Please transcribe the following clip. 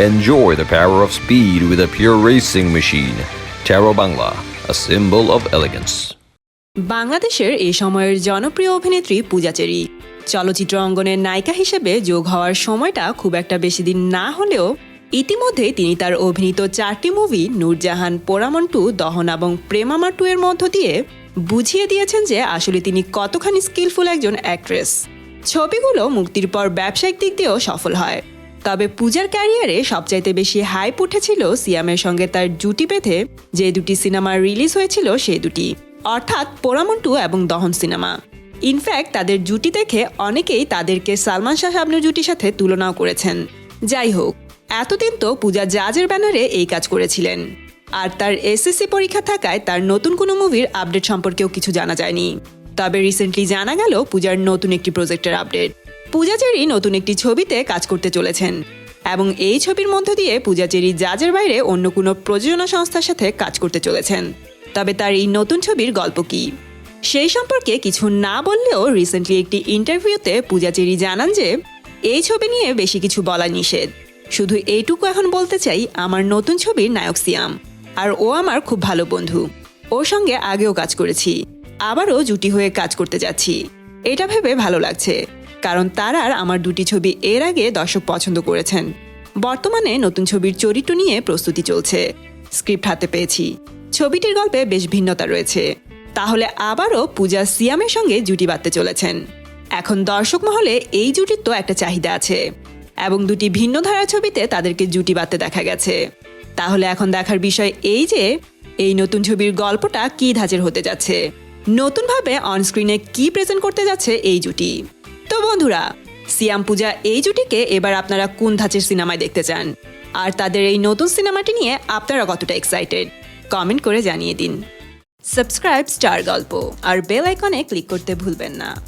Enjoy the power of speed with a pure racing machine. Taro Bangla, a symbol of elegance. বাংলাদেশের এই সময়ের জনপ্রিয় অভিনেত্রী পূজা cherry চলচ্চিত্র অঙ্গনের নায়িকা হিসেবে যোগ হওয়ার সময়টা খুব একটা বেশি দিন না হলেও ইতিমধ্যে তিনি তার অভিনীত চারটি মুভি নূরজাহান পোড়ামন্টু দহন এবং প্রেমামা টু এর মধ্য দিয়ে বুঝিয়ে দিয়েছেন যে আসলে তিনি কতখানি স্কিলফুল একজন অ্যাক্ট্রেস ছবিগুলো মুক্তির পর ব্যবসায়িক দিক দিয়েও সফল হয় তবে পূজার ক্যারিয়ারে সবচাইতে বেশি হাইপ উঠেছিল সিয়ামের সঙ্গে তার জুটি বেঁধে, যে দুটি সিনেমা রিলিজ হয়েছিল সেই দুটি। অর্থাৎ পোড়ামন্টু এবং দহন সিনেমা। ইনফ্যাক্ট তাদের জুটি দেখে অনেকেই তাদেরকে সালমান শাহ শাবনুর জুটির সাথে তুলনাও করেছেন। যাই হোক, এতদিন তো পূজা জাজের ব্যানারে এই কাজ করেছিলেন। আর তার এসএসসি পরীক্ষা থাকায় তার নতুন কোনো মুভির আপডেট সম্পর্কেও কিছু জানা যায়নি। তবে রিসেন্টলি জানা গেল পূজার নতুন একটি প্রজেক্টের আপডেট পূজা চেরি নতুন একটি ছবিতে কাজ করতে চলেছেন এবং এই ছবির মধ্য দিয়ে পূজা চেরি জাজের বাইরে অন্য কোনো প্রযোজনা সংস্থার সাথে কাজ করতে চলেছেন। তবে তার এই নতুন ছবির গল্প কি? সেই সম্পর্কে কিছু না বললেও রিসেন্টলি একটি ইন্টারভিউতে পূজা চেরি জানান যে, এই ছবি নিয়ে বেশি কিছু বলা নিষেধ। শুধু এইটুকু এখন বলতে চাই, আমার নতুন ছবির নায়ক সিয়াম। আর ও আমার খুব ভালো বন্ধু। ওর সঙ্গে আগেও কাজ করেছি। আবারও জুটি হয়ে কাজ করতে যাচ্ছি। এটা ভেবে ভালো লাগছে, কারণ তার আর আমার দুটি ছবি এর আগে দর্শক পছন্দ করেছেন। বর্তমানে নতুন ছবির চরিত্র নিয়ে প্রস্তুতি চলছে, স্ক্রিপ্ট হাতে পেয়েছি। ছবিটির গল্পে বেশ ভিন্নতা রয়েছে। তাহলে আবারও পূজা সিয়ামের সঙ্গে জুটি বাঁধতে চলেছেন। এখন দর্শক মহলে এই জুটির তো একটা চাহিদা আছে, এবং দুটি ভিন্ন ধারা ছবিতে তাদেরকে জুটি বাঁধতে দেখা গেছে। তাহলে এখন দেখার বিষয় এই যে, এই নতুন ছবির গল্পটা কি ধাঁচের হতে যাচ্ছে? নতুনভাবে অনস্ক্রিনে কি প্রেজেন্ট করতে যাচ্ছে এই জুটি? তো বন্ধুরা, সিয়াম পূজা এই জুটিকে এবার আপনারা কোন ধাঁচের সিনেমায় দেখতে চান? আর তাদের এই নতুন সিনেমাটি নিয়ে আপনারা কতটা এক্সাইটেড কমেন্ট করে জানিয়ে দিন। সাবস্ক্রাইব স্টার গল্প আর বেল আইকনে ক্লিক করতে ভুলবেন না।